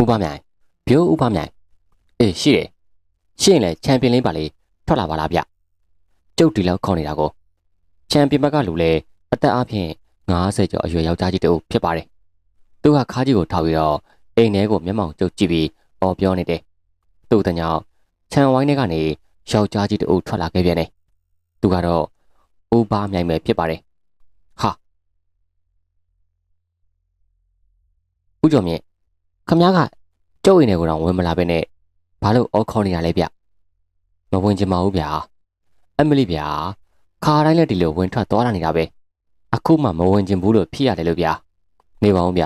ဥပမြိုင်ဘိုးဥပမြိုင်အေးရှိတယ်ရှင်းလေချန်ပီယံလိပါလေထွက်လာပါလားဗျကျုပ်ဒီလောက်ခေါ်နေတာကိုချန်ပီယံဘက်ကလူလေအသက်အပြင်90ကျော်အရွယ်ယောက်ျားကြီးတူဖြစ်ပါတယ်သူကခါးကြီးကိုထောက်ပြီးတော့အိမ်ထဲကိုမျက်မှောင်ကျုပ်ကြည့်ပြီးအော်ပြောနေတယ်သူ့တညောင်ချန်ဝိုင်းထဲကနေယောက်ျားကြီးတူထွက်လာခဲ့ပြန်တယ်သူကတော့ဥပမြိုင်ပဲဖြစ်ပါတယ်ဟာဦးကျော်မြင့် ခမ ्या ကကျုပ်အိမ်ထဲကိုတော့ဝင်မလာပဲနဲ့ဘာလို့အော်ခေါ်နေရလဲဗျမဝင်ချင်ပါဘူးဗျာအမလီဗျာခါတိုင်းလည်းဒီလိုဝင်ထွက်သွားလာနေတာပဲအခုမှမဝင်ချင်ဘူးလို့ဖြစ်ရတယ်လို့ဗျာနေပါဦးဗျ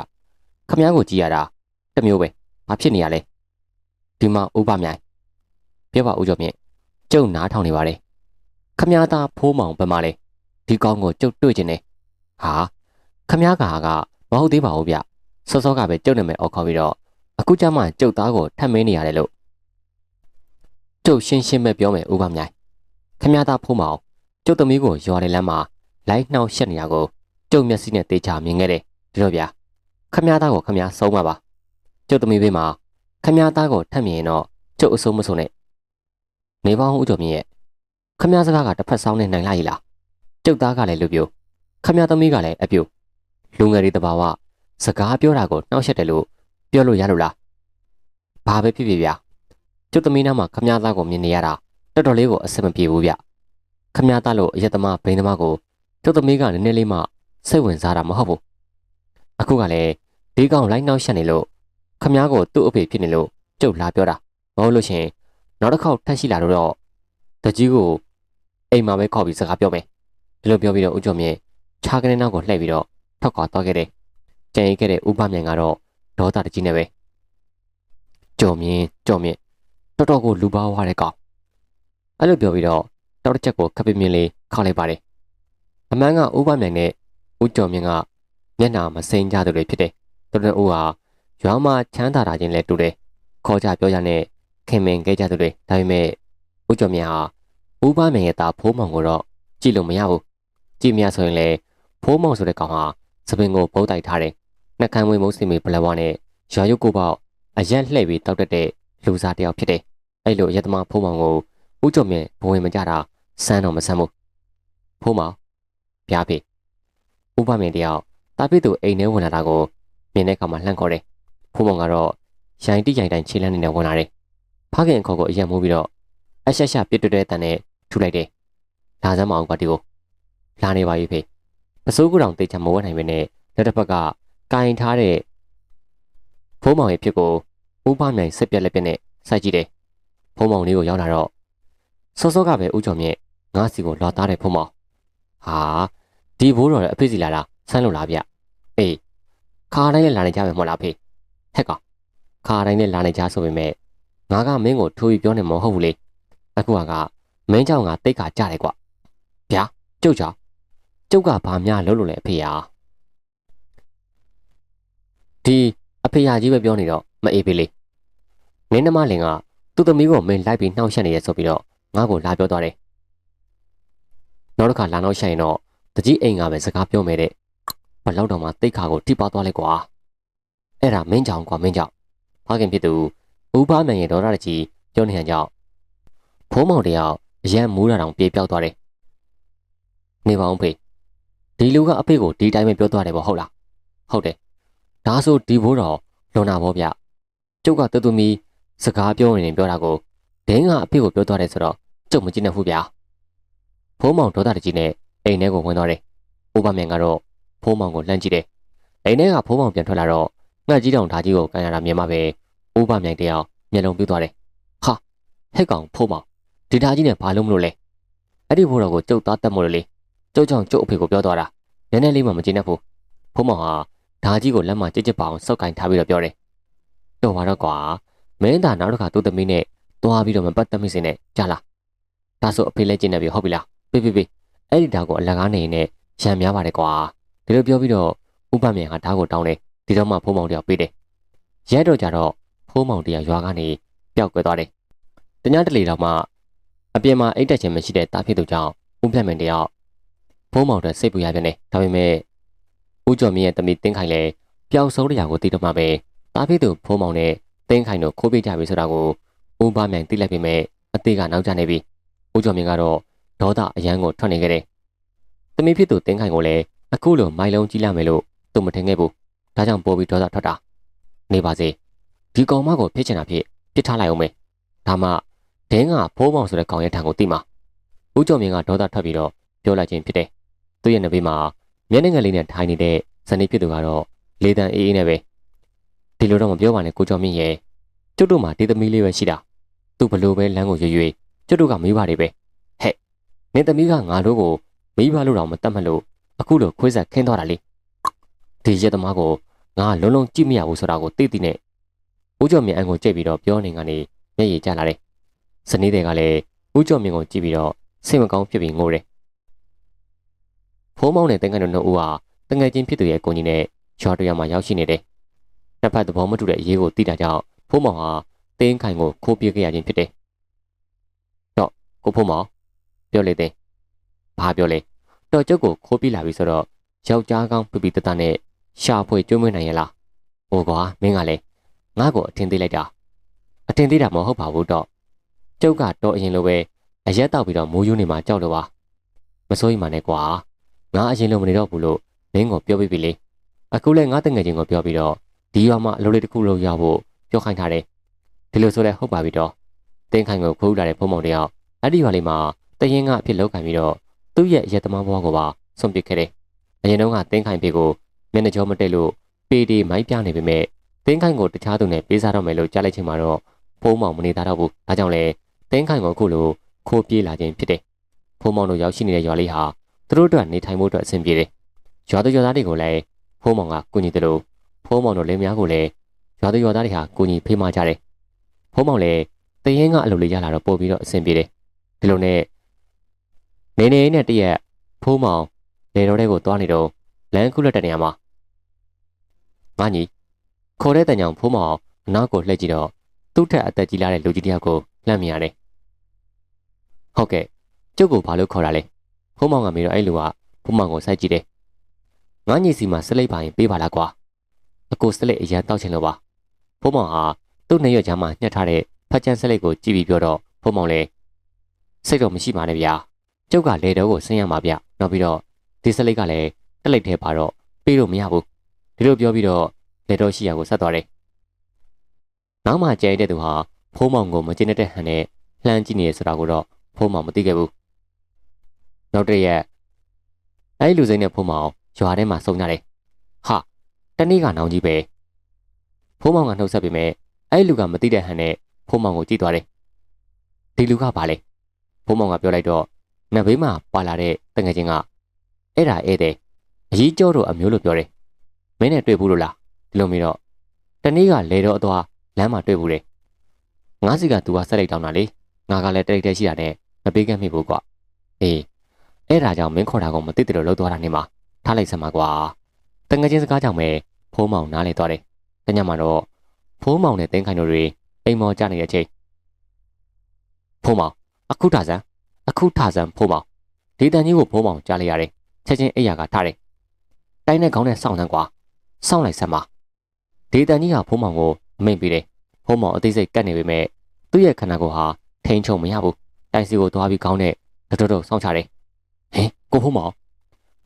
ခမ ्या ကိုကြည်ရတာတစ်မျိုးပဲဘာဖြစ်နေရလဲဒီမှာဥပမြိုင်ပြောပါဦးကျော်မြင့်ကျုပ်နားထောင်နေပါတယ်ခမ ्या သားဖိုးမောင်ဘယ်မှာလဲဒီကောင်းကိုကျုပ်တွေ့ချင်တယ်ဟာခမ ्या ကကမဟုတ်သေးပါဘူးဗျ စောစောကပဲကျုပ်နာမည်အော်ခေါ်ပြီးတော့အခုကျမှကျုပ်သားကိုထပ်မင်းနေရတယ်လို့ကျုပ်ရှင်းရှင်းပဲပြောမယ်ဦးပါမြိုင်ခမရသားဖိုးမောင်ကျုပ်သမီးကိုရွာတဲ့လမ်းမှာလိုင်းနှောင်ရှက်နေတာကိုကျုပ်မျက်စိနဲ့တေချာမြင်ခဲ့တယ်ဒီလိုဗျာခမရသားကိုခမရဆုံးပါပါကျုပ်သမီးဘေးမှာခမရသားကိုထပ်မြင်ရင်တော့ကျုပ်အဆုံးမဆုံးနဲ့နေပေါင်းဦးကျော်မြင့်ရဲ့ခမရစကားကတစ်ဖက်ဆောင်နဲ့နိုင်လိုက်လားကျုပ်သားကလည်းလူပြိုခမရသမီးကလည်းအပြိုလူငယ်တွေတဘာဝ စကားပြောတာကိုနှောက်ရက်တယ်လို့ပြောလို့ရလို့လားဘာပဲဖြစ်ဖြစ်ဗျာကျွတ်သမီးနားမှာခမည်းသားကိုမြင်နေရတာတော်တော်လေးကိုအဆင်မပြေဘူးဗျခမည်းသားလို့အယက်သမားဘိန်းသမားကိုကျွတ်သမီးကနည်းနည်းလေးမှစိတ်ဝင်စားတာမဟုတ်ဘူးအခုကလည်းဒီကောင်လိုက်နှောက်ရက်နေလို့ခမည်းကိုသူ့အဖေဖြစ်နေလို့ကြုတ်လာပြောတာမဟုတ်လို့ရှင်နောက်တစ်ခေါက်ထပ်ရှိလာတော့တကြီးကိုအိမ်မှာပဲခေါ်ပြီးစကားပြောမယ်ဒီလိုပြောပြီးတော့ဦးကျော်မြင့်ခြားကနေနောက်ကိုလှည့်ပြီးတော့ထွက်ခွာသွားခဲ့တယ် ကြံရိတ်ခဲ့တဲ့ဥပမြိုင်ကတော့ဒေါသတကြီးနဲ့ပဲကြော်မြင့်ကြော်မြင့်တော်တော်ကိုလူပါဝါတဲ့ကောင်အဲ့လိုပြောပြီးတော့တောက်တစ်ချက်ကိုခပ်ပြင်းပြင်းလေးခောက်လိုက်ပါတယ်အမှန်ကဥပမြိုင်နဲ့ဦးကျော်မြင့်ကမျက်နှာမစိမ်းကြသူတွေဖြစ်တယ်သူတို့ဦးဟာရွာမှာချမ်းသာတာချင်းလဲတူတယ်ခေါ်ကြပြောကြနဲ့ခင်မင်ခဲ့ကြသူတွေဒါပေမဲ့ဦးကျော်မြင့်ဟာဥပမြိုင်ရဲ့သားဖိုးမောင်ကိုတော့ကြည့်လို့မရဘူးကြည့်မရဆိုရင်လေဖိုးမောင်ဆိုတဲ့ကောင်ဟာစပင်ကိုပုတ်တိုက်ထားတယ် နှက်ခမ်းမွေးမုံစင်မီဘလဝါနဲ့ရွာရုပ်ကိုပေါက်အရက်လှည့်ပြီးတောက်တတ်တဲ့လူစားတယောက်ဖြစ်တယ်အဲ့လိုရက်သမားဖိုးမောင်ကိုဦးကျော်မြင့်ဘဝင်မကြတာစမ်းတော့မဆမ်းဘူးဖိုးမောင်ပြားဖေဥပမင်းတယောက်တာပိသူအိမ်ထဲဝင်လာတာကိုမြင်တဲ့အခါမှာလှန့်ခေါ်တယ်ဖိုးမောင်ကတော့ရိုင်တိရိုင်တိုင်းခြေလန်းနေနဲ့ဝင်လာတယ်ဖခင်အခေါ်ကိုအရက်မိုးပြီးတော့အရှက်ရှက်ပြစ်တွတဲ့တန်နဲ့ထူလိုက်တယ်လာစမ်းမအောင်ကတီကိုလာနေပါပြီဖေပစိုးကူတောင်တေချာမဝတ်နိုင်ပဲနဲ့လက်တစ်ဖက်က ကင်ထားတဲ့ဖုံးမောင်ရဲ့ဖြစ်ကိုဦးဖနိုင်ဆက်ပြက်လက်ပြက်နဲ့စိုက်ကြည့်တယ်။ဖုံးမောင်လေးကိုရောက်လာတော့စောစောကပဲဦးကျော်မြင့်ငါးစီကိုလွာသားတဲ့ဖုံးမောင်။ဟာဒီဘိုးတော်ရဲ့အဖေစီလာတာဆန်းလို့လားဗျ။အေးခါတိုင်းလည်းလာနေကြမယ်မဟုတ်လားဖေ။ဟဲ့ကောင်ခါတိုင်းလည်းလာနေကြဆိုပေမဲ့ငါကမင်းကိုထိုးပြီးပြောနေမှာမဟုတ်ဘူးလေ။အခုကမင်းကြောင့်ငါတိတ်ခါကြတယ်ကွ။ဗျာကျုပ်ကြောင့်ကျုပ်ကဘာများလုပ်လို့လဲအဖေအား ဒီအဖေဟာကြီးပဲပြောနေတော့မအေးပေးလေမင်းနှမလင်ကသူ့သမီးကိုမင်းလိုက်ပြီးနှောက်ရှက်နေရဆိုပြီးတော့ငါ့ကိုလာပြောသွားတယ်နောက်တစ်ခါလာနောက်ရှက်ရင်တော့တကြီးအိမ်ကပဲစကားပြောမယ်တဲ့ဘလောက်တော့မှတိတ်ခါကိုတိပါသွားလိုက်ကွာအဲ့ဒါမင်းကြောင့်ကွာမင်းကြောင့်ဖခင်ဖြစ်သူဥပမန်ရဲ့ဒေါ်ရကြီးပြောနေဟန်ကြောင့်ဖုံးမောင်တယောက်အရန်မူးတာတောင်ပြေးပြောက်သွားတယ်နေပါအောင်ဖေဒီလူကအဖေကိုဒီတိုင်းပဲပြောသွားတယ်ပေါ့ဟုတ်လားဟုတ်တယ် ဒါဆိုဒီဘိုးတော်လွန်တာပေါ့ဗျကျုပ်ကတူတူမီစကားပြောနေရင်ပြောတာကိုဒင်းကအဖေကိုပြောသွားတယ်ဆိုတော့ကျုပ်မကြည့်နဲ့ဘူးဗျာဖုံးမောင်ဒေါသတကြီးနဲ့အိမ်ထဲကိုဝင်သွားတယ်ဥပမြန်ကတော့ဖုံးမောင်ကိုလှမ်းကြည့်တယ်အိမ်ထဲကဖုံးမောင်ပြန်ထွက်လာတော့ငှက်ကြီးတောင်ဓာကြီးကိုကန်ရတာမြင်မှပဲဥပမြိုင်တယောက်မျက်လုံးပြူးသွားတယ်ဟာဟဲ့ကောင်ဖုံးမောင်ဒီဓာကြီးနဲ့ဘာလို့မလို့လဲအဲ့ဒီဘိုးတော်ကိုကျုပ်သားတက်မို့လို့လေကျုပ်ကြောင့်ကျုပ်အဖေကိုပြောသွားတာနည်းနည်းလေးမှမကြည့်နဲ့ဘူးဖုံးမောင်ဟာ ဓာကြီးကိုလက်မကြစ်ကြစ်ပအောင်စောက်ကင်ထားပြီးတော့ပြောတယ်တော်ပါတော့ကွာမင်းသာနောက်တစ်ခါသူ့သမီးနဲ့တွားပြီးတော့မပတ်သက်မိစေနဲ့ကြားလားဒါဆိုအဖေလည်းကျင့်နေပြီဟုတ်ပြီလားပေးပေးပေးအဲ့ဒီဓာကိုအလကားနေနေရံများပါတယ်ကွာဒီလိုပြောပြီးတော့ဥပမြန်ဟာဓာကိုတောင်းတယ်ဒီတော့မှဖုံးမောင်တယောက်ပေးတယ်ရဲတော့ကြတော့ဖုံးမောင်တယောက်ရွာကနေပျောက်ကွယ်သွားတယ်တ냐တလေတော့မှအပြင်မှာအိတ်တက်ခြင်းမရှိတဲ့တာဖြစ်သူကြောင့်ဥပမြန်တယောက်ဖုံးမောင်တဲ့စိတ်ပူရပြန်တယ်ဒါပေမဲ့ ဦးကျော်မြင့်ရဲ့တမီတင်းခိုင်လည်းပျောက်ဆုံးတရားကိုသိတော့မှပဲတာဖြစ်သူဖုံးမောင်နဲ့တင်းခိုင်တို့ခိုးပြကြပြီဆိုတာကိုဦးပါမြိုင်သိလိုက်ပေမဲ့အသေးကနောက်ကျနေပြီဦးကျော်မြင့်ကတော့ဒေါသအယမ်းကိုထွက်နေခဲ့တယ်။သမီးဖြစ်သူတင်းခိုင်ကိုလည်းအခုလိုမိုင်လုံးကြီးလာမယ်လို့သူမထင်ခဲ့ဘူး။ဒါကြောင့်ပို့ပြီးဒေါသထွက်တာ။နေပါစေ။ဒီကောင်မကိုဖြစ်ချင်တာဖြစ်ပစ်ထားလိုက်အောင်မယ်။ဒါမှဒင်းကဖိုးပေါင်ဆိုတဲ့ကောင်ရဲ့ထံကိုတိမှာ။ဦးကျော်မြင့်ကဒေါသထွက်ပြီးတော့ပြောလိုက်ခြင်းဖြစ်တယ်။သူ့ရဲ့နဘေးမှာ မျက်နှာငယ်လေးနဲ့ထိုင်နေတဲ့ဇနီးဖြစ်သူကတော့လေတံအေးအေးနဲ့ပဲဒီလိုတော့မပြောပါနဲ့ကိုကျော်မြင့်ရဲ့ကျွတ်တို့မှာဒီသမီးလေးပဲရှိတာသူဘလို့ပဲလမ်းကိုရွရွကျွတ်တို့ကမိဘတွေပဲဟဲ့နင်သမီးကငါတို့ကိုမိဘလို့တော့မတတ်မှတ်လို့အခုလိုခွေးဆက်ခင်းသွားတာလေဒီရက်သမားကိုငါလုံးလုံးကြည့်မရဘူးဆိုတာကိုသိသိနဲ့ဦးကျော်မြင့်အန်ကိုကြိတ်ပြီးတော့ပြောနေကနေမျက်ရည်ကျလာတယ်ဇနီးတွေကလည်းဦးကျော်မြင့်ကိုကြည့်ပြီးတော့စိတ်မကောင်းဖြစ်ပြီးငိုတယ် ဖိုးမောင်းနဲ့တန်ကန်တို့နှစ်ဦးဟာတငယ်ချင်းဖြစ်သူရဲ့ကိုကြီးနဲ့ရွာတရွာမှာရောက်ရှိနေတယ်။နှစ်ဖက်သဘောမတူတဲ့အရေးကိုသိတာကြောင့်ဖိုးမောင်ဟာတင်းခိုင်ကိုခိုးပြေးခဲ့ရခြင်းဖြစ်တယ်။တော့ကိုဖိုးမောင်ပြောလေတဲ့။ဘာပြောလဲ။တော့ကျုပ်ကိုခိုးပြေးလာပြီဆိုတော့ယောက်ျားကောင်းပြပြတတနဲ့ရှာဖွေကျွေးမွေးနိုင်ရလား။ဟိုကွာမင်းကလည်းငါ့ကိုအထင်သေးလိုက်တာ။အထင်သေးတာမဟုတ်ပါဘူးတော့။ကျုပ်ကတော့အရင်လိုပဲအရက်တောက်ပြီးတော့မိုးယူနေမှာကြောက်တော့ပါ။မစိုးရိမ်ပါနဲ့ကွာ။ ငါအရင်လိုမနေတော့ဘူးလို့မင်းကိုပြောပြပြီလေအခုလဲငါတငယ်ချင်းကိုပြောပြီးတော့ဒီရွာမှာအလုပ်လေးတစ်ခုလုပ်ရဖို့ပြောခိုင်းထားတယ်ဒီလိုဆိုလဲဟုတ်ပါပြီတော့တင်းခိုင်ကိုခိုးလာတဲ့ဖုံမောင်တယောက်အဲ့ဒီရွာလေးမှာတရင်ကအဖြစ်လောက်ခံပြီးတော့သူ့ရဲ့ရက်သမားဘွားကိုပါဆွန့်ပစ်ခဲ့တယ်အရင်တုန်းကတင်းခိုင်ဖေကိုမျက်နှာကြောမတက်လို့ပေဒီမိုင်းပြနေပေမဲ့တင်းခိုင်ကိုတခြားသူနဲ့ပေးစားတော့မယ်လို့ကြားလိုက်ချိန်မှာတော့ဖုံမောင်မနေသားတော့ဘူးဒါကြောင့်လဲတင်းခိုင်ကိုအခုလိုခိုးပြေးလာခြင်းဖြစ်တယ်ဖုံမောင်တို့ရောက်ရှိနေတဲ့ရွာလေးဟာ သူတို့အတွက်နေထိုင်မှုအတွက်အဆင်ပြေတယ်ရွာသူရွာသားတွေကိုလည်းဖုံးမောင်ကကူညီတယ်လို့ဖုံးမောင်တို့လင်းများကိုလည်းရွာသူရွာသားတွေဟာကူညီဖေးမကြတယ်ဖုံးမောင်လည်းတရင်ကအလုပ်လေးရလာတော့ပို့ပြီးတော့အဆင်ပြေတယ်ဒီလိုနဲ့နေနေနဲ့တရက်ဖုံးမောင်လေတော်တဲ့ကိုသွားနေတော့လမ်းခုလက်တဲ့နေရာမှာငါညီခေါ်တဲ့တန်ကြောင်ဖုံးမောင်အနောက်ကိုလှည့်ကြည့်တော့သူ့ထက်အသက်ကြီးလာတဲ့လူကြီးတယောက်ကိုလှမ်းမြင်ရတယ်ဟုတ်ကဲ့ကျုပ်ကိုဘာလို့ခေါ်တာလဲ ဖုံးမောင်ကမေးတော့အဲ့လူကဖုံးမောင်ကိုစိုက်ကြည့်တယ်ငါညီစီမှာစလိပ်ပါရင်ပေးပါလားကွာအကိုစလိပ်အရန်တောက်ချင်လို့ပါဖုံးမောင်ဟာသူ့နေရချမ်းမှာညှက်ထားတဲ့ဖက်ချန်စလိပ်ကိုကြည့်ပြီးပြောတော့ဖုံးမောင်လည်းစိတ်တော့မရှိပါနဲ့ဗျာကျုပ်ကလေတော့ကိုဆင်းရမှာဗျနောက်ပြီးတော့ဒီစလိပ်ကလည်းတက်လိုက်ထဲပါတော့ပေးလို့မရဘူးဒီလိုပြောပြီးတော့လေတော့ရှိရကိုဆက်သွားတယ်နောက်မှကြဲတဲ့သူဟာဖုံးမောင်ကိုမကျင်းတဲ့ဟန်နဲ့လှမ်းကြည့်နေရဆိုတာကိုတော့ဖုံးမောင်မသိခဲ့ဘူး နောက်တစ်ရက်အဲဒီလူစိမ်းနဲ့ဖုံးမောင်ရွာထဲမှာစုံကြတယ်။ဟာတနေ့ကနောင်ကြီးပဲ။ဖိုးမောင်ကနှုတ်ဆက်ပေမဲ့အဲ့လူကမသိတဲ့ဟန်နဲ့ဖိုးမောင်ကိုကြည့်သွားတယ်။ဒီလူကဘာလဲ။ဖိုးမောင်ကပြောလိုက်တော့နဘေးမှာပါလာတဲ့တငယ်ချင်းကအဲ့ဒါဧည့်သည်အကြီးကျော်တို့အမျိုးလို့ပြောတယ်။မင်းနဲ့တွေ့ဘူးလို့လားဒီလိုမျိုးတော့တနေ့ကလေတော့အသွားလမ်းမှာတွေ့ဘူးတယ်။ငါးစီကသူကဆက်လိုက်တောင်းတာလေ။ငါကလည်းတိတ်တိတ်ရှိတာနဲ့မပေးကမ်းမိဘူးကွာ။အေး အဲ့ဒါကြောင့်မင်းခေါ်တာကမသိတယ်လို့လှုပ်သွားတာနေမှာထားလိုက်စမ်းပါကွာတငယ်ချင်းစကားကြောင့်ပဲဖိုးမောင်နားလေသွားတယ်တညမှာတော့ဖိုးမောင်နဲ့တင်းခိုင်တို့တွေအိမ်မော်ကြနေတဲ့အချိန်ဖိုးမောင်အခုထဆန်းအခုထဆန်းဖိုးမောင်ဒီတန်ကြီးကိုဖိုးမောင်ကြားလိုက်ရတယ်ချက်ချင်းအိယာကထားတယ်တိုင်းနဲ့ခေါင်းနဲ့စောင့်စမ်းကွာစောင့်လိုက်စမ်းပါဒီတန်ကြီးကဖိုးမောင်ကိုအမိန်ပေးတယ်ဖိုးမောင်အသေးစိတ်ကတ်နေပေမဲ့သူ့ရဲ့ခန္ဓာကိုယ်ဟာထိန်ချုံမရဘူးတိုင်စီကိုသွားပြီးခေါင်းနဲ့တော်တော်စောင့်ချတယ် ဟင်ကိုဖိုးမောင်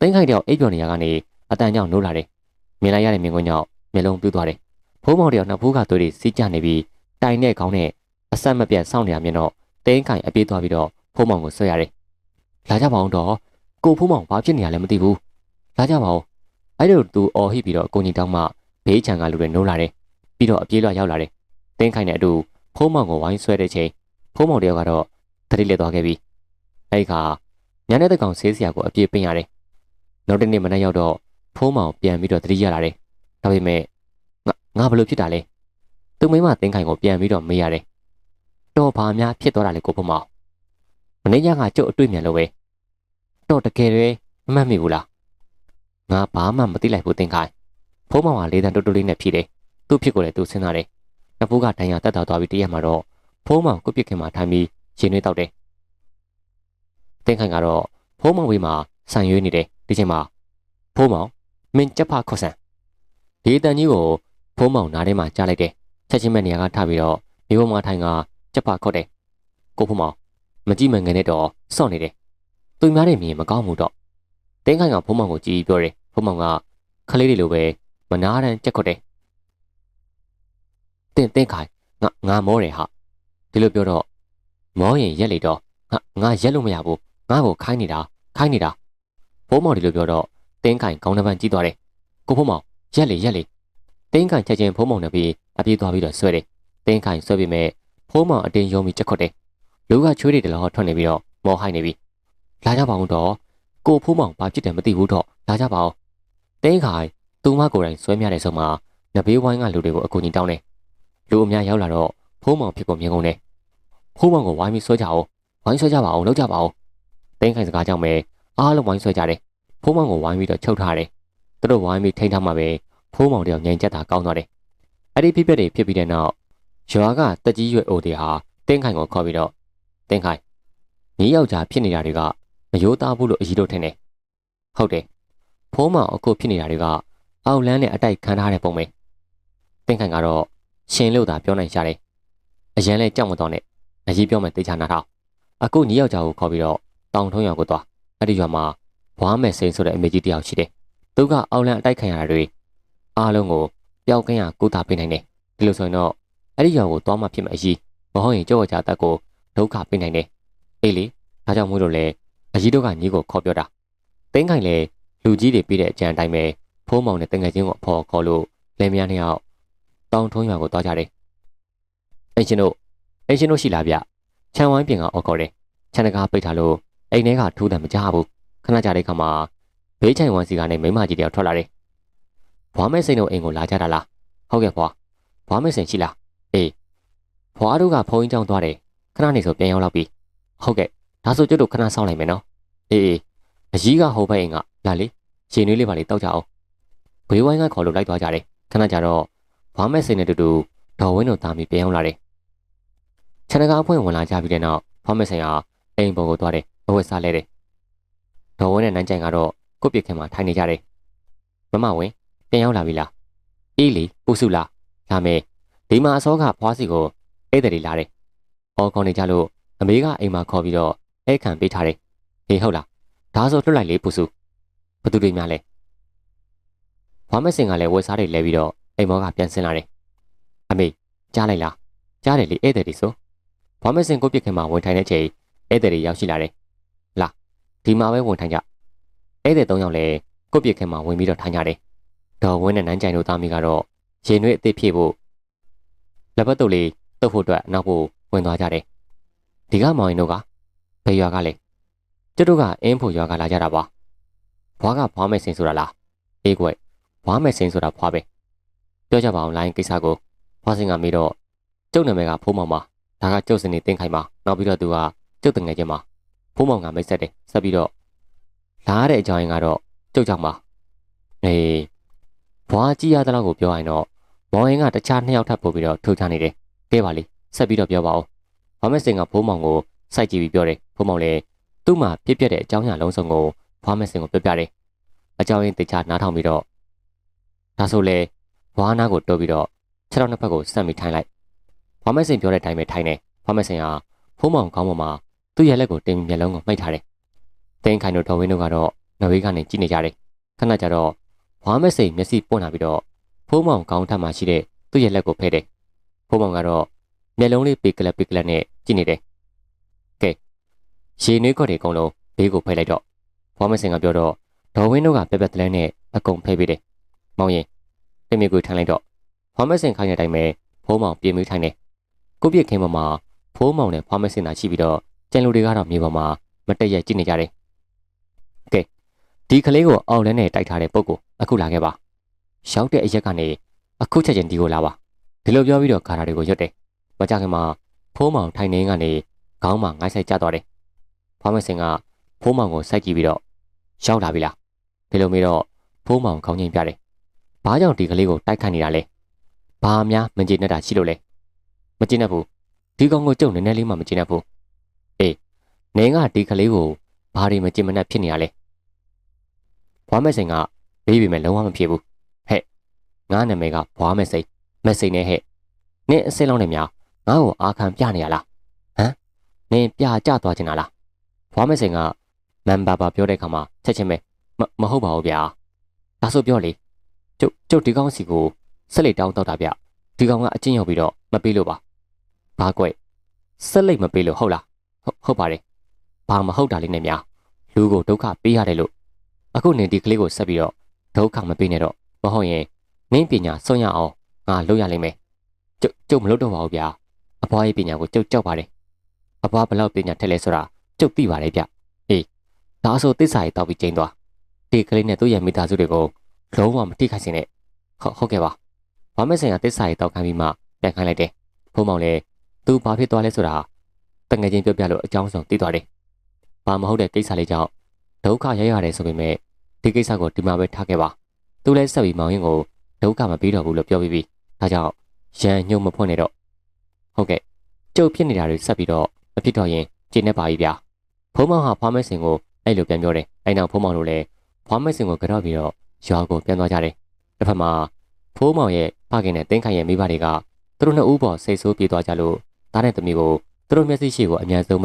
သိန်းခိုင်တယောက်အိပ်ပျော်နေရကနေအတန်ကြောင့်နိုးလာတယ်။မြင်လိုက်ရတဲ့မြင်ကွင်းကြောင့်မျက်လုံးပြူးသွားတယ်။ဖိုးမောင်တယောက်နှစ်ဖူးကသွေးတွေစီးကျနေပြီးတိုင်နဲ့ခေါင်းနဲ့အဆက်မပြတ်စောင့်နေရမြင်တော့သိန်းခိုင်အပြေးသွားပြီးတော့ဖိုးမောင်ကိုဆွဲရတယ်။လာကြပါအောင်တော့ကိုဖိုးမောင်ဘာဖြစ်နေရလဲမသိဘူး။လာကြပါဦး။အဲ့လိုသူအော်ဟိပြီးတော့ကိုကြီးတောင်းမှဘေးချံကလူတွေနိုးလာတယ်။ပြီးတော့အပြေးလွှတ်ရောက်လာတယ်။သိန်းခိုင်နဲ့အတူဖိုးမောင်ကိုဝိုင်းဆွဲတဲ့ချိန်ဖိုးမောင်တယောက်ကတော့သတိလက်သွားခဲ့ပြီ။အဲ့ဒီခါ ညနေတကောင်ဆေးစရာကိုအပြေးပင်းရတယ်နောက်တစ်နေ့မနက်ရောက်တော့ဖုံးမောင်ပြန်ပြီးတော့တတိရလာတယ်။ဒါပေမဲ့ငါငါဘလို့ဖြစ်တာလဲ။သူမိမတင်းခိုင်ကိုပြန်ပြီးတော့မေးရတယ်။တော့ဘာများဖြစ်သွားတာလဲကိုဖုံးမောင်။မနေ့ညကကျုပ်အတွေ့မြန်လို့ပဲ။တော့တကယ်ပဲမမှတ်မိဘူးလား။ငါဘာမှမသိလိုက်ဘူးတင်းခိုင်။ဖုံးမောင်ကလေးတန်တိုးတိုးလေးနဲ့ဖြေတယ်။သူ့ဖြစ်ကိုလည်းသူစဉ်းစားတယ်။နဖူးကဒဏ်ရာတက်တာသွားပြီးတရက်မှာတော့ဖုံးမောင်ကိုပြစ်ခင်မှာထိုင်ပြီးရင်နှွေးတောက်တယ်။ တင်းခိုင်ကတော့ဖုံးမောင်ဝေးမှာဆန်ရွေးနေတယ်ဒီချိန်မှာဖိုးမောင်မင်းကြက်ဖခေါ်ဆန်ဒီတန်ကြီးကိုဖိုးမောင်နားထဲမှာကြားလိုက်တယ်ချက်ချင်းမဲ့နေရာကထပြီးတော့မိဘမထိုင်ကကြက်ပါခေါ်တယ်ကိုဖုံမောင်မကြည့်မငယ်နဲ့တော့စော့နေတယ်သူများတဲ့မြင်မကောင်းဘူးတော့တင်းခိုင်ကဖုံမောင်ကိုကြည့်ပြီးပြောတယ်ဖုံမောင်ကခလေးတွေလိုပဲမနာတမ်းကြက်ခေါ်တယ်တင်းတင်းခိုင်ငါငါမောတယ်ဟာဒီလိုပြောတော့မောရင်ရက်လေတော့ငါငါရက်လို့မရဘူး ငါ့ကိုခိုင်းနေတာခိုင်းနေတာဖုံမောင်ဒီလိုပြောတော့တင်းခိုင်ခေါင်းတစ်ပန်းကြီးသွားတယ်ကိုဖုံမောင်ရက်လေရက်လေတင်းခိုင်ချက်ချင်းဖုံမောင်နဲ့ပြီးအပြေးသွားပြီးတော့ဆွဲတယ်တင်းခိုင်ဆွဲပြီးမဲ့ဖုံမောင်အတင်းယုံပြီးချက်ခွတ်တယ်လူကချွေးတွေတလောထွက်နေပြီးတော့မော်ဟိုင်းနေပြီလာကြပါအောင်တော့ကိုဖုံမောင်ဘာဖြစ်တယ်မသိဘူးတော့လာကြပါအောင်တင်းခိုင်သူမကိုယ်တိုင်ဆွဲမြတဲ့ဆုံးမှာနဘေးဝိုင်းကလူတွေကိုအကူကြီးတောင်းတယ်လူအများရောက်လာတော့ဖုံမောင်ဖြစ်ကုန်မြင်ကုန်တယ်ဖုံမောင်ကိုဝိုင်းပြီးဆွဲကြအောင်ဝိုင်းဆွဲကြပါအောင်လုပ်ကြပါအောင် တင်းခိုင်စကားကြောင့်ပဲအားလုံးဝိုင်းဆွဲကြတယ်ဖုံမောင်ကိုဝိုင်းပြီးတော့ချုပ်ထားတယ်သူတို့ဝိုင်းပြီးထိန်းထားမှပဲဖုံးမောင်တယောက်ငြိမ်ချက်တာကောင်းသွားတယ်။အဲ့ဒီဖြစ်ပျက်တွေဖြစ်ပြီးတဲ့နောက်ရွာကတက်ကြီးရွယ်အိုတွေဟာတင်းခိုင်ကိုခေါ်ပြီးတော့တင်းခိုင်ညီယောက်ျားဖြစ်နေတာတွေကမယိုးသားဘူးလို့အကြီးတို့ထင်တယ်။ဟုတ်တယ်။ဖုံးမောင်အခုဖြစ်နေတာတွေကအောက်လန်းနဲ့အတိုက်ခံထားတဲ့ပုံပဲ။တင်းခိုင်ကတော့ရှင်လို့သာပြောနိုင်ရှာတယ်။အရန်လဲကြောက်မတော်နဲ့အကြီးပြောမှတေချာနာထောင်အခုညီယောက်ျားကိုခေါ်ပြီးတော့ တောင်ထုံးရွာကိုသွားအဲ့ဒီရွာမှာဘွားမယ်စိန်ဆိုတဲ့အမေကြီးတယောက်ရှိတယ်။သူကအောက်လန်းအတိုက်ခံရတာတွေအားလုံးကိုပျောက်ကင်းရကုသပေးနိုင်တယ်ဒီလိုဆိုရင်တော့အဲ့ဒီရောင်ကိုသွားမှဖြစ်မှာအရေးမဟုတ်ရင်ကြောက်ကြတက်ကိုဒုက္ခပေးနိုင်တယ်အေးလေဒါကြောင့်မို့လို့လေအကြီးတို့ကညီကိုခေါ်ပြောတာတင်းခိုင်လေလူကြီးတွေပြီးတဲ့အကြံတိုင်းပဲဖိုးမောင်နဲ့တငယ်ချင်းကိုအဖော်ခေါ်လို့လင်မယားနှစ်ယောက်တောင်ထုံးရွာကိုသွားကြတယ်အင်ရှင်တို့အင်ရှင်တို့ရှိလားဗျခြံဝိုင်းပြင်ကအော်ခေါ်တယ်ခြံတကားပိတ်ထားလို့ အိမ်ထဲကထူးတယ်မကြဘူးခဏကြာတဲ့ခါမှာဘေးချိုင်ဝမ်စီကနေမိမကြီးတယောက်ထွက်လာတယ်ဘွားမဲစိန်တို့အိမ်ကိုလာကြတာလားဟုတ်ကဲ့ဘွားဘွားမဲစိန်ရှိလားအေးဘွားတို့ကဖုန်းကြီးကြောင်းသွားတယ်ခဏနေဆိုပြန်ရောက်လောက်ပြီဟုတ်ကဲ့ဒါဆိုကျွတ်တို့ခဏစောင့်လိုက်မယ်နော်အေးအေးအကြီးကဟိုဘက်အိမ်ကလာလေရှင်နွေးလေးပါလေးတောက်ကြအောင်ဘေးဝိုင်းကခေါ်လို့လိုက်သွားကြတယ်ခဏကြာတော့ဘွားမဲစိန်နဲ့တူတူဒေါ်ဝင်းတို့သားမိပြန်ရောက်လာတယ်ခြံတကားအဖွင့်ဝင်လာကြပြီးတဲ့နောက်ဘွားမဲစိန်ဟာအိမ်ပေါ်ကိုသွားတယ် အဝတ်စားလဲတယ်ဒေါ်ဝင်းနဲ့နန်းကြိုင်ကတော့ကိုပြစ်ခင်မှာထိုင်နေကြတယ်မမဝင်းပြန်ရောက်လာပြီလားအေးလေပူစုလားလာမယ်ဒီမှာအစောကဖွားစီကိုဧည့်သည်လာတယ်အော်ခေါ်နေကြလို့အမေကအိမ်မှာခေါ်ပြီးတော့ဧခံပေးထားတယ်ဟေးဟုတ်လားဒါဆိုလွတ်လိုက်လေပူစုဘသူတွေများလဲဖွားမစင်ကလည်းဝက်စားတွေလဲပြီးတော့အိမ်မောကပြန်ဆင်းလာတယ်အမေကြားလိုက်လားကြားတယ်လေဧည့်သည်တွေဆိုဖွားမစင်ကိုပြစ်ခင်မှာဝင်ထိုင်တဲ့ချိန်ဧည့်သည်တွေရောက်ရှိလာတယ်လာ ဒီမှာပဲဝင်ထိုင်ကြဧည့်သည်၃ယောက်လည်းကိုပြစ်ခင်မှာဝင်ပြီးတော့ထိုင်ကြတယ်ဒေါ်ဝင်းနဲ့နန်းကြိုင်တို့သားမိကတော့ရင်နှွေးအစ်စ်ဖြည့်ဖို့လက်ပတ်တုပ်လေးတုပ်ဖို့အတွက်နောက်ဖို့ဝင်သွားကြတယ်။ဒီကမောင်ရင်တို့ကဘယ်ရွာကလဲ။ကျတို့ကအင်းဖို့ရွာကလာကြတာပါ။ဘွားကဘွားမဲ့စင်ဆိုတာလား။အေးကွယ်ဘွားမဲ့စင်ဆိုတာဘွားပဲ။ပြောကြပါအောင်လိုင်းကိစ္စကိုဘွားစင်ကမေးတော့ကျုပ်နာမည်ကဖိုးမောင်ပါ။ဒါကကျုပ်စင်နေတင်းခိုင်ပါ။နောက်ပြီးတော့သူကကျုပ်တငယ်ချင်းပါ။ ဖိုးမောင်ကမိတ်ဆက်တယ်။ဆက်ပြီးတော့လာတဲ့အကြောင်းရင်းကတော့ကျုပ်ကြောင့်ပါ။အေးဘွားကြည့်ရတဲ့လောက်ကိုပြောရင်တော့မောင်ရင်ကတခြားနှစ်ယောက်ထပ်ပို့ပြီးတော့ထိုးချနေတယ်။ကဲပါလေဆက်ပြီးတော့ပြောပါဦး။ဘာမက်စင်ကဖိုးမောင်ကိုစိုက်ကြည့်ပြီးပြောတယ်။ဖိုးမောင်လည်းသူ့မှာပြစ်ပြက်တဲ့အကြောင်းအရာလုံးစုံကိုဘာမက်စင်ကိုပြောပြတယ်။အကြောင်းရင်းတခြားနားထောင်ပြီးတော့ဒါဆိုလေဘွားနာကိုတိုးပြီးတော့ခြေထောက်နှစ်ဖက်ကိုဆက်ပြီးထိုင်လိုက်။ဘာမက်စင်ပြောတဲ့အတိုင်းပဲထိုင်တယ်။ဘာမက်စင်ကဖိုးမောင်ခေါင်းပေါ်မှာ သူ့ရဲ့လက်ကိုတင်မျက်လုံးကိုမှိတ်ထားတယ်။တင်းခိုင်တို့တော်ဝင်းတို့ကတော့နဝေးကနေကြည့်နေကြတယ်။ခဏကြာတော့ဝါမက်စိန်မျက်စိပွင့်လာပြီးတော့ဖိုးမောင်ကောင်းထပ်မှရှိတဲ့သူ့ရဲ့လက်ကိုဖဲတယ်။ဖိုးမောင်ကတော့မျက်လုံးလေးပေကလပ်ပေကလပ်နဲ့ကြည့်နေတယ်။ကဲရေနွေးခေါ်တွေအကုန်လုံးဘေးကိုဖဲလိုက်တော့ဝါမက်စိန်ကပြောတော့ဒေါ်ဝင်းတို့ကပက်ပက်တလဲနဲ့အကုန်ဖဲပေးတယ်။မောင်ရင်တမီကိုထိုင်လိုက်တော့ဝါမက်စိန်ခိုင်းတဲ့အတိုင်းပဲဖိုးမောင်ပြေးမွေးထိုင်တယ်။ကိုပြစ်ခင်းပေါ်မှာဖိုးမောင်နဲ့ဝါမက်စိန်သာရှိပြီးတော့ ကျန်လူတွေကတော့မြေပေါ်မှာမတက်ရက်ကြည့်နေကြတယ်။ကဲဒီကလေးကိုအောက်လန်းနဲ့တိုက်ထားတဲ့ပုဂ္ဂိုလ်အခုလာခဲ့ပါရောက်တဲ့အရက်ကနေအခုချက်ချင်းဒီကိုလာပါဒီလိုပြောပြီးတော့ဂါရာတွေကိုရွတ်တယ်မကြခင်မှာဖိုးမောင်ထိုင်နေကနေခေါင်းမှာငိုက်ဆိုင်ကျသွားတယ်ဖောင်းမစင်ကဖိုးမောင်ကိုစိုက်ကြည့်ပြီးတော့ရောက်လာပြီလားဒီလိုမျိုးတော့ဖိုးမောင်ခေါင်းငိမ့်ပြတယ်ဘာကြောင့်ဒီကလေးကိုတိုက်ခတ်နေတာလဲဘာများမကျေနပ်တာရှိလို့လဲမကျေနပ်ဘူးဒီကောင်ကိုကြုံနည်းနည်းလေးမှမကျေနပ်ဘူးအေး နင်းကဒီကလေးကိုဘာတွေမကျေမနပ်ဖြစ်နေရလဲဘွားမစိန်ကဘေးပြီမဲ့လုံးဝမဖြစ်ဘူးဟဲ့ငါနာမည်ကဘွားမစိန်မစိန်နဲ့ဟဲ့နင်းအစင်းလုံးနဲ့များငါ့ကိုအာခံပြနေရလားဟမ်နင်းပြကြသွားချင်တာလားဘွားမစင်ကမန်ဘာဘာပြောတဲ့ခါမှာချက်ချင်းပဲမမဟုတ်ပါဘူးဗျာဒါဆိုပြောလေကျုပ်ကျုပ်ဒီကောင်းစီကိုဆက်လက်တောင်းတော့တာဗျဒီကောင်ကအချင်းရောက်ပြီးတော့မပေးလို့ပါဘာကွက်ဆက်လက်မပေးလို့ဟုတ်လားဟုတ်ဟုတ်ပါတယ် ဘာမဟုတ်တာလေးနဲ့များလူကိုဒုက္ခပေးရတယ်လို့အခုနင်ဒီကလေးကိုဆက်ပြီးတော့ဒုက္ခမပေးနဲ့တော့မဟုတ်ရင်နင်းပညာစွန့်ရအောင်ငါလုပ်ရလိမ့်မယ်ကျုပ်ကျုပ်မလုပ်တော့ပါဘူးဗျာအဖွားရဲ့ပညာကိုကျုပ်ကြောက်ပါတယ်အဖွားဘလောက်ပညာထက်လဲဆိုတာကျုပ်သိပါတယ်ဗျအေးဒါအဆိုသစ္စာရေးတောက်ပြီးကျင်းသွားဒီကလေးနဲ့သူ့ရဲ့မိသားစုတွေကိုလုံးဝမထိခိုက်စေနဲ့ဟုတ်ဟုတ်ကဲ့ပါဘာမဲ့ဆိုင်ကသစ္စာရေးတောက်ခိုင်းပြီးမှပြန်ခိုင်းလိုက်တယ်ဖုံးမောင်လည်းသူဘာဖြစ်သွားလဲဆိုတာတငယ်ချင်းပြောပြလို့အကြောင်းစုံသိသွားတယ် ဘာမဟုတ်တဲ့ကိစ္စလေးကြောင့်ဒုက္ခရရတယ်ဆိုပေမဲ့ဒီကိစ္စကိုဒီမှာပဲထားခဲ့ပါသူလည်းဆက်ပြီးမောင်ရင်ကိုဒုက္ခမပေးတော့ဘူးလို့ပြောပြီးပြီဒါကြောင့်ရန်ညှို့မဖွင့်နဲ့တော့ဟုတ်ကဲ့ကျုပ်ဖြစ်နေတာတွေဆက်ပြီးတော့မဖြစ်တော့ရင်ကျင်းနေပါပြီဗျာဖုံးမောင်ဟာဖွားမဲစင်ကိုအဲ့လိုပြန်ပြောတယ်အဲ့နောက်ဖုံးမောင်တို့လည်းဖွားမဲစင်ကိုကြောက်ပြီးတော့ရွာကိုပြန်သွားကြတယ်တစ်ဖက်မှာဖိုးမောင်ရဲ့ဖခင်နဲ့တင်းခိုင်ရဲ့မိဘတွေကသူတို့နှစ်ဦးပေါ်စိတ်ဆိုးပြေးသွားကြလို့တားတဲ့သမီးကိုသူတို့မျက်စိရှိကိုအမြန်ဆုံးပဲ